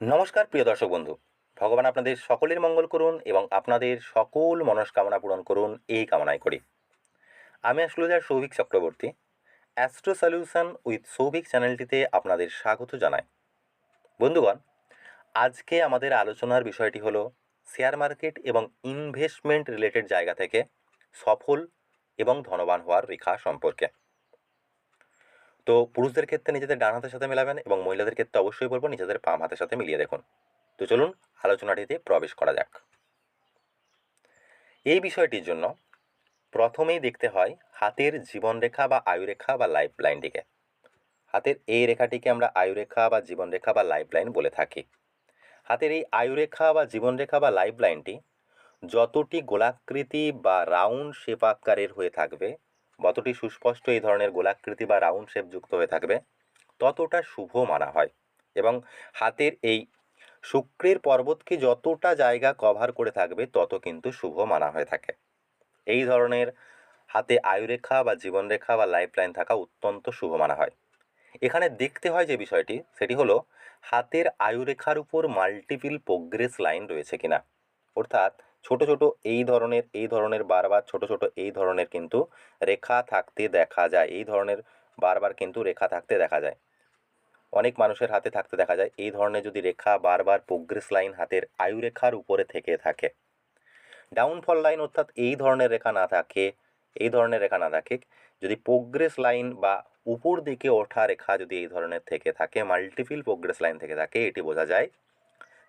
নমস্কার, প্রিয় দর্শক বন্ধু। ভগবান আপনাদের সকলের মঙ্গল করুন এবং আপনাদের সকল মনস্কামনা পূরণ করুন এই কামনাই করি। আমি astrologer Souvik Chakraborty astro solution with Souvik চ্যানেলটিতে আপনাদের স্বাগত জানাই। বন্ধুগণ, আজকে আমাদের আলোচনার বিষয়টি হলো শেয়ার মার্কেট এবং ইনভেস্টমেন্ট রিলেটেড জায়গা থেকে সফল এবং ধনবান হওয়ার রেখা সম্পর্কে। তো পুরুষদের ক্ষেত্রে নিজেদের ডান হাতের সাথে মেলাবেন এবং মহিলাদের ক্ষেত্রে অবশ্যই বলব নিজেদের বাম হাতের সাথে মিলিয়ে দেখুন। তো চলুন আলোচনাটিতে প্রবেশ করা যাক। এই বিষয়টির জন্য প্রথমেই দেখতে হয় হাতের জীবনরেখা বা আয়ুরেখা বা লাইফ লাইনটিকে হাতের এই রেখাটিকে আমরা আয়ুরেখা বা জীবনরেখা বা লাইফ লাইন বলে থাকি। হাতের এই আয়ুরেখা বা জীবনরেখা বা লাইফ লাইনটি যতটি গোলাকৃতি বা রাউন্ড শেপ আকারের হয়ে থাকবে যতটি সুস্পষ্ট এই ধরনের গোলাকৃতি বা রাউন্ড শেপ যুক্ত হয়ে থাকবে। ততটা শুভ মানা হয় এবং হাতের এই শুক্রের পর্বতকে যতটা জায়গা কভার করে থাকবে, তত কিন্তু শুভ মানা হয়ে থাকে। এই ধরনের হাতে আয়ুরেখা বা জীবনরেখা বা লাইফ লাইন থাকা অত্যন্ত শুভ মানা হয়। এখানে দেখতে হয় যে বিষয়টি, সেটি হলো হাতের আয়ুরেখার উপর মাল্টিপিল প্রোগ্রেস লাইন রয়েছে কিনা। অর্থাৎ ছোট ছোট এই ধরনের এই ধরনের বারবার ছোট ছোট এই ধরনের কিন্তু রেখা থাকতে দেখা যায়। এই ধরনের বারবার কিন্তু রেখা থাকতে দেখা যায়। অনেক মানুষের হাতে থাকতে দেখা যায়। এই ধরনের যদি রেখা বারবার প্রোগ্রেস লাইন হাতের আয়ুরেখার উপরে থেকে থাকে ডাউনফল লাইন অর্থাৎ এই ধরনের রেখা না থাকে, এই ধরনের রেখা না থাকে, যদি প্রোগ্রেস লাইন বা উপর দিকে ওঠা রেখা যদি এই ধরনের থেকে থাকে মাল্টিপিল প্রোগ্রেস লাইন থেকে থাকে, এটি বোঝা যায়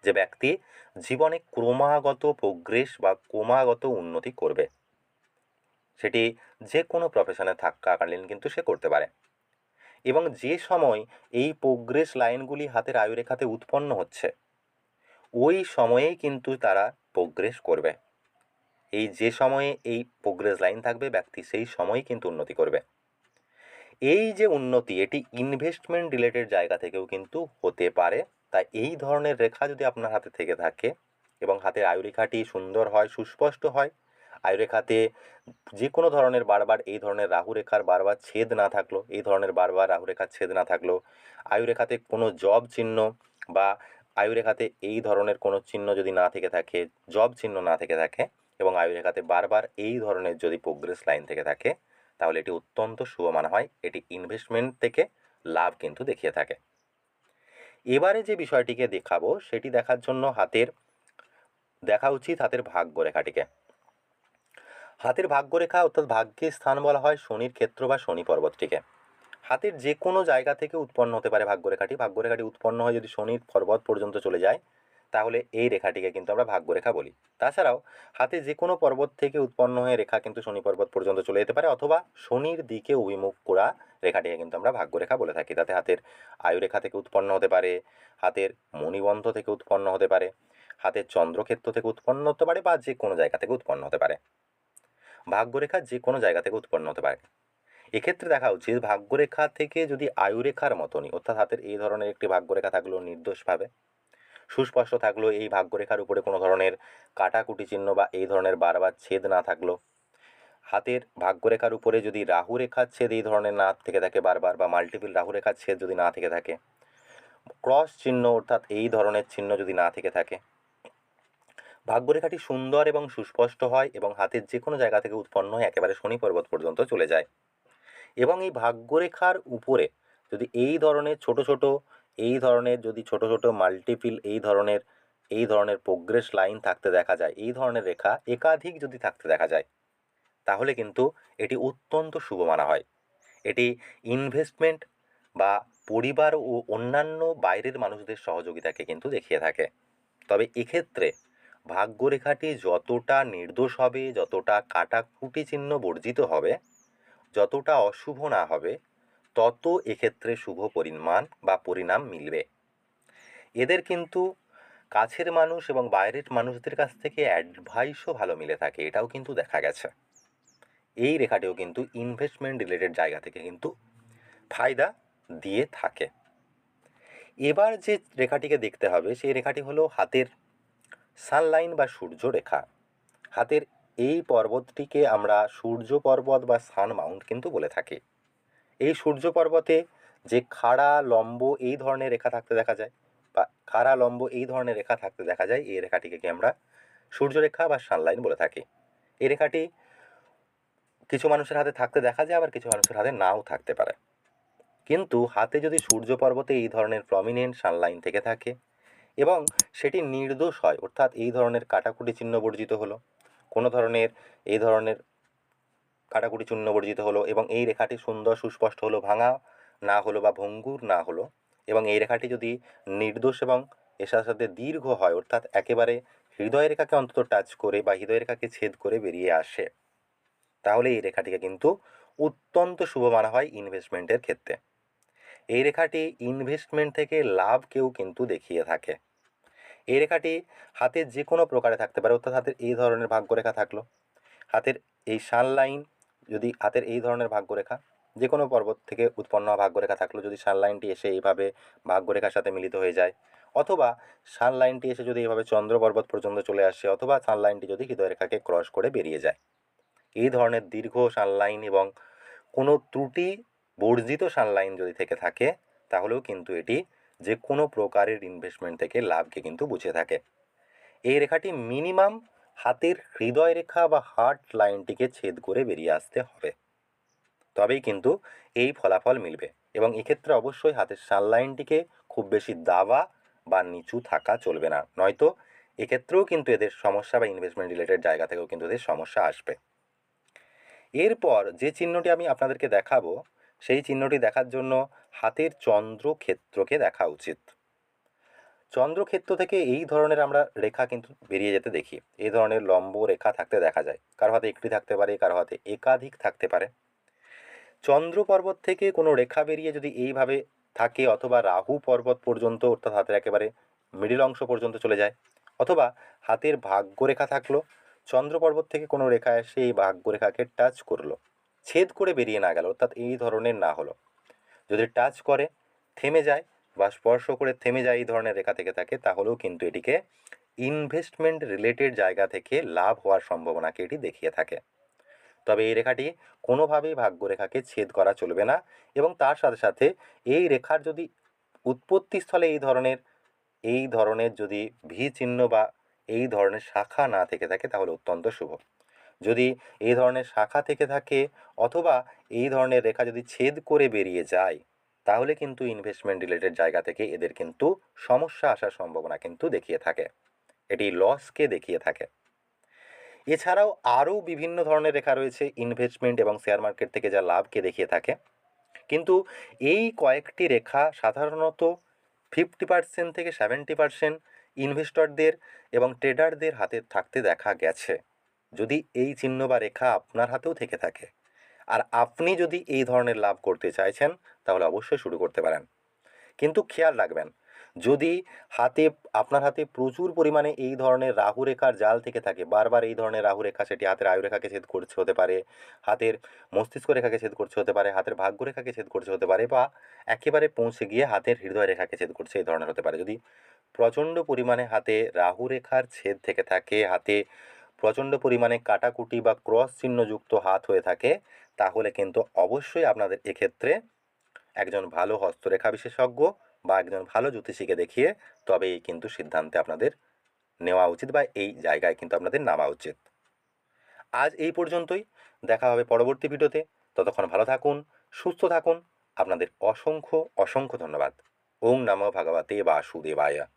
যে ব্যক্তি জীবনে ক্রমাগত প্রোগ্রেস বা ক্রমাগত উন্নতি করবে, সেটি যে কোনো প্রফেশনে থাকাকালীন কিন্তু সে করতে পারে। এবং যে সময় এই প্রোগ্রেস লাইনগুলি হাতের আয়ুরেখাতে উৎপন্ন হচ্ছে, ওই সময়েই কিন্তু তারা প্রোগ্রেস করবে। এই যে সময়ে এই প্রোগ্রেস লাইন থাকবে, ব্যক্তি সেই সময়ই কিন্তু উন্নতি করবে। এই যে উন্নতি, এটি ইনভেস্টমেন্ট রিলেটেড জায়গা থেকেও কিন্তু হতে পারে। তাই এই ধরনের রেখা যদি আপনার হাতে থেকে থাকে এবং হাতের আয়ুরেখাটি সুন্দর হয়, সুস্পষ্ট হয়, আয়ুরেখাতে যে কোনো ধরনের বারবার এই ধরনের রাহুরেখার বারবার ছেদ না থাকল, এই ধরনের বারবার রাহুরেখার ছেদ না থাকল, আয়ুরেখাতে কোনো জব চিহ্ন বা আয়ুরেখাতে এই ধরনের কোনো চিহ্ন যদি না থেকে থাকে, জব চিহ্ন না থেকে থাকে এবং আয়ুরেখাতে বারবার এই ধরনের যদি প্রোগ্রেস লাইন থেকে থাকে তাহলে এটি অত্যন্ত শুভ মানা হয়। এটি ইনভেস্টমেন্ট থেকে লাভ কিন্তু দেখিয়ে থাকে। এবারে যে বিষয়টিকে দেখাবো, সেটি দেখার জন্য হাতের, দেখা উচিত হাতের ভাগ্যরেখাটিকে। হাতের ভাগ্যরেখা অর্থাৎ ভাগ্যের স্থান বলা হয় শনির ক্ষেত্র বা শনি পর্বতটিকে। হাতের যে কোনো জায়গা থেকে উৎপন্ন হতে পারে ভাগ্যরেখাটি। ভাগ্যরেখাটি উৎপন্ন হয় যদি শনির পর্বত পর্যন্ত চলে যায়। তাহলে এই রেখাটিকে কিন্তু আমরা ভাগ্যরেখা বলি। তাছাড়াও, হাতে যে কোনো পর্বত থেকে উৎপন্ন হয়ে রেখা কিন্তু শনি পর্বত পর্যন্ত চলে যেতে পারে, অথবা শনির দিকে অভিমুখ করা রেখাটিকে কিন্তু আমরা ভাগ্যরেখা বলে থাকি। তাতে হাতের আয়ুরেখা থেকে উৎপন্ন হতে পারে, হাতের মণিবন্ধ থেকে উৎপন্ন হতে পারে, হাতের চন্দ্রক্ষেত্র থেকে উৎপন্ন হতে পারে, বা যে কোনো জায়গা থেকে উৎপন্ন হতে পারে। ভাগ্যরেখা যে কোনো জায়গা থেকে উৎপন্ন হতে পারে। এক্ষেত্রে দেখা উচিত ভাগ্যরেখা থেকে যদি আয়ুরেখার মতনই, অর্থাৎ হাতের এই ধরনের একটি ভাগ্যরেখা থাকল নির্দোষভাবে সুস্পষ্ট থাকল, এই ভাগ্যরেখার উপরে কোনো ধরনের কাটাকুটি চিহ্ন বা এই ধরনের বারবার ছেদ না থাকল। হাতের ভাগ্যরেখার উপরে যদি রাহু রেখার ছেদ এই ধরনের না থেকে থাকে বারবার বা মাল্টিপিল রাহু রেখার ছেদ যদি না থেকে থাকে ক্রস চিহ্ন অর্থাৎ এই ধরনের চিহ্ন যদি না থেকে থাকে ভাগ্যরেখাটি সুন্দর এবং সুস্পষ্ট হয় এবং হাতের যে কোনো জায়গা থেকে উৎপন্ন হয় একেবারে শনি পর্বত পর্যন্ত চলে যায়। এবং এই ভাগ্যরেখার উপরে যদি এই ধরনের ছোট ছোট এই ধরনের যদি ছোট ছোট মাল্টিপিল এই ধরনের এই ধরনের প্রোগ্রেস লাইন থাকতে দেখা যায়, এই ধরনের রেখা একাধিক যদি থাকতে দেখা যায়, তাহলে কিন্তু এটি অত্যন্ত শুভ মানা হয়। এটি ইনভেস্টমেন্ট বা পরিবার ও অন্যান্য বাইরের মানুষদের সহযোগিতাকে কিন্তু দেখিয়ে থাকে। তবে এক্ষেত্রে ভাগ্যরেখাটি যতটা নির্দোষ হবে, যতটা কাটাকুটি চিহ্ন বর্জিত হবে, যতটা অশুভ না হবে তত এক্ষেত্রে শুভ পরিমাণ বা পরিণাম মিলবে। এদের কিন্তু কাছের মানুষ এবং বাইরের মানুষদের কাছ থেকে অ্যাডভাইসও ভালো মিলে থাকে, এটাও কিন্তু দেখা গেছে। এই রেখাটিও কিন্তু ইনভেস্টমেন্ট রিলেটেড জায়গা থেকে কিন্তু ফায়দা দিয়ে থাকে। এবার যে রেখাটিকে দেখতে হবে, সেই রেখাটি হলো হাতের সানলাইন বা সূর্য রেখা। হাতের এই পর্বতটিকে আমরা সূর্য পর্বত বা সান মাউন্ট কিন্তু বলে থাকি। এই সূর্য পর্বতে যে খাড়া, লম্ব এই ধরনের রেখা থাকতে দেখা যায় বা খাড়া, লম্ব এই ধরনের রেখা থাকতে দেখা যায়, এই রেখাটিকে কি আমরা সূর্যরেখা বা সানলাইন বলে থাকি। এই রেখাটি কিছু মানুষের হাতে থাকতে দেখা যায়, আবার কিছু মানুষের হাতে নাও থাকতে পারে। কিন্তু হাতে যদি সূর্য পর্বতে এই ধরনের প্রমিনেন্ট সানলাইন থেকে থাকে এবং সেটি নির্দোষ হয়, অর্থাৎ এই ধরনের কাটাকুটি চিহ্ন বর্জিত হলো, কোনো ধরনের, এই ধরনের কাটাকুটি চিহ্ন বর্জিত হলো এবং এই রেখাটি সুন্দর সুস্পষ্ট হলো ভাঙা, না হলো বা ভঙ্গুর, না হলো। এবং এই রেখাটি যদি নির্দোষ এবং এর সাথে সাথে দীর্ঘ হয়, অর্থাৎ একেবারে হৃদয় রেখাকে অন্তত টাচ করে বা হৃদয় রেখাকে ছেদ করে বেরিয়ে আসে, তাহলে এই রেখাটিকে কিন্তু অত্যন্ত শুভ মানা হয় ইনভেস্টমেন্টের ক্ষেত্রে। এই রেখাটি ইনভেস্টমেন্ট থেকে লাভ কেউ কিন্তু দেখিয়ে থাকে। এই রেখাটি হাতের যে কোনো প্রকারে থাকতে পারে, অর্থাৎ হাতের এই ধরনের ভাগ্যরেখা থাকল। হাতের এই সানলাইন যদি হাতের এই ধরনের ভাগ্যরেখা যে কোনো পর্বত থেকে উৎপন্ন ভাগ্যরেখা থাকল যদি সানলাইনটি এসে এইভাবে ভাগ্যরেখার সাথে মিলিত হয়ে যায়, অথবা সানলাইনটি এসে যদি এইভাবে চন্দ্র পর্বত পর্যন্ত চলে আসে, অথবা সানলাইনটি যদি হৃদয় রেখাকে ক্রস করে বেরিয়ে যায়। এই ধরনের দীর্ঘ সানলাইন এবং কোনো ত্রুটি বর্জিত সানলাইন যদি থেকে থাকে, তাহলেও কিন্তু এটি যে কোনো প্রকারের ইনভেস্টমেন্ট থেকে লাভকে কিন্তু বুঝে থাকে। এই রেখাটি মিনিমাম হাতের হৃদয় রেখা বা হার্ট লাইনটিকে ছেদ করে বেরিয়ে আসতে হবে। তবেই কিন্তু এই ফলাফল মিলবে এবং এক্ষেত্রে অবশ্যই হাতের সানলাইনটিকে খুব বেশি দাবা বা নিচু থাকা চলবে না। নয়তো এক্ষেত্রেও কিন্তু এদের সমস্যা বা ইনভেস্টমেন্ট রিলেটেড জায়গা থেকেও কিন্তু এদের সমস্যা আসবে। এরপর যে চিহ্নটি আমি আপনাদেরকে দেখাবো, সেই চিহ্নটি দেখার জন্য হাতের চন্দ্রক্ষেত্রকে দেখা উচিত। চন্দ্রক্ষেত্র থেকে এই ধরনের আমরা রেখা কিন্তু বেরিয়ে যেতে দেখি। এই ধরনের লম্ব রেখা থাকতে দেখা যায়। কারও হাতে একটি থাকতে পারে, কারও হাতে একাধিক থাকতে পারে। চন্দ্র পর্বত থেকে কোনো রেখা বেরিয়ে যদি এইভাবে থাকে অথবা রাহু পর্বত পর্যন্ত অর্থাৎ হাতের একেবারে মিডিল অংশ পর্যন্ত চলে যায় অথবা হাতের ভাগ্যরেখা থাকল চন্দ্র পর্বত থেকে কোনো রেখা এসে এই ভাগ্যরেখাকে টাচ করল। ছেদ করে বেরিয়ে না গেল, অর্থাৎ এই ধরনের না হলো। যদি টাচ করে, থেমে যায় বা স্পর্শ করে থেমে যায় এই ধরনের রেখা থেকে থাকে তাহলেও কিন্তু এটিকে ইনভেস্টমেন্ট রিলেটেড জায়গা থেকে লাভ হওয়ার সম্ভাবনাকে এটি দেখিয়ে থাকে। তবে এই রেখাটি কোনোভাবেই ভাগ্যরেখাকে ছেদ করা চলবে না এবং তার সাথে সাথে এই রেখার যদি উৎপত্তিস্থলে এই ধরনের এই ধরনের যদি ভি চিহ্ন বা এই ধরনের শাখা না থেকে থাকে, তাহলে অত্যন্ত শুভ। যদি এই ধরনের শাখা থেকে থাকে অথবা এই ধরনের রেখা যদি ছেদ করে বেরিয়ে যায় তাহলে কিন্তু ইনভেস্টমেন্ট রিলেটেড জায়গা থেকে এদের কিন্তু সমস্যা আসার সম্ভাবনা কিন্তু দেখিয়ে থাকে। এটি লসকে দেখিয়ে থাকে। এছাড়াও আরও বিভিন্ন ধরনের রেখা রয়েছে ইনভেস্টমেন্ট এবং শেয়ার মার্কেট থেকে যা লাভকে দেখিয়ে থাকে। কিন্তু এই কয়েকটি রেখা সাধারণত ফিফটি পার্সেন্ট থেকে সেভেন্টি পার্সেন্ট ইনভেস্টরদের এবং ট্রেডারদের হাতে থাকতে দেখা গেছে। যদি এই চিহ্ন বা রেখা আপনার হাতেও থেকে থাকে আর আপনি যদি এই ধরনের লাভ করতে চাইছেন, তাহলে অবশ্যই শুরু করতে পারেন। কিন্তু খেয়াল রাখবেন, যদি হাতে, আপনার হাতে প্রচুর পরিমাণে এই ধরনের রাহু রেখার জাল থেকে থাকে, বারবার এই ধরনের রাহু রেখা সেটি হাতের আয়ু রেখাকে ছেদ করছে হতে পারে, হাতের মস্তিষ্ক রেখাকে ছেদ করছে হতে পারে, হাতের ভাগ্য রেখাকে ছেদ করছে হতে পারে বা একেবারে পৌঁছে গিয়ে হাতের হৃদয় রেখাকে ছেদ করছে এই ধরনের হতে পারে। যদি প্রচণ্ড পরিমাণে হাতে রাহু রেখার ছেদ থেকে থাকে, হাতে প্রচণ্ড পরিমাণে কাটাকুটি বা ক্রস চিহ্নযুক্ত হাত হয়ে থাকে তাহলে কিন্তু অবশ্যই আপনাদের এক্ষেত্রে একজন ভালো হস্তরেখা বিশেষজ্ঞ বা একজন ভালো জ্যোতিষীকে দেখিয়ে তবেই কিন্তু সিদ্ধান্তে আপনাদের নেওয়া উচিত বা এই জায়গায় কিন্তু আপনাদের নামা উচিত। আজ এই পর্যন্তই। দেখা হবে পরবর্তী ভিডিওতে। ততক্ষণ ভালো থাকুন, সুস্থ থাকুন। আপনাদের অসংখ্য অসংখ্য ধন্যবাদ। ওং নমঃ ভগবতে বাসুদেবায়।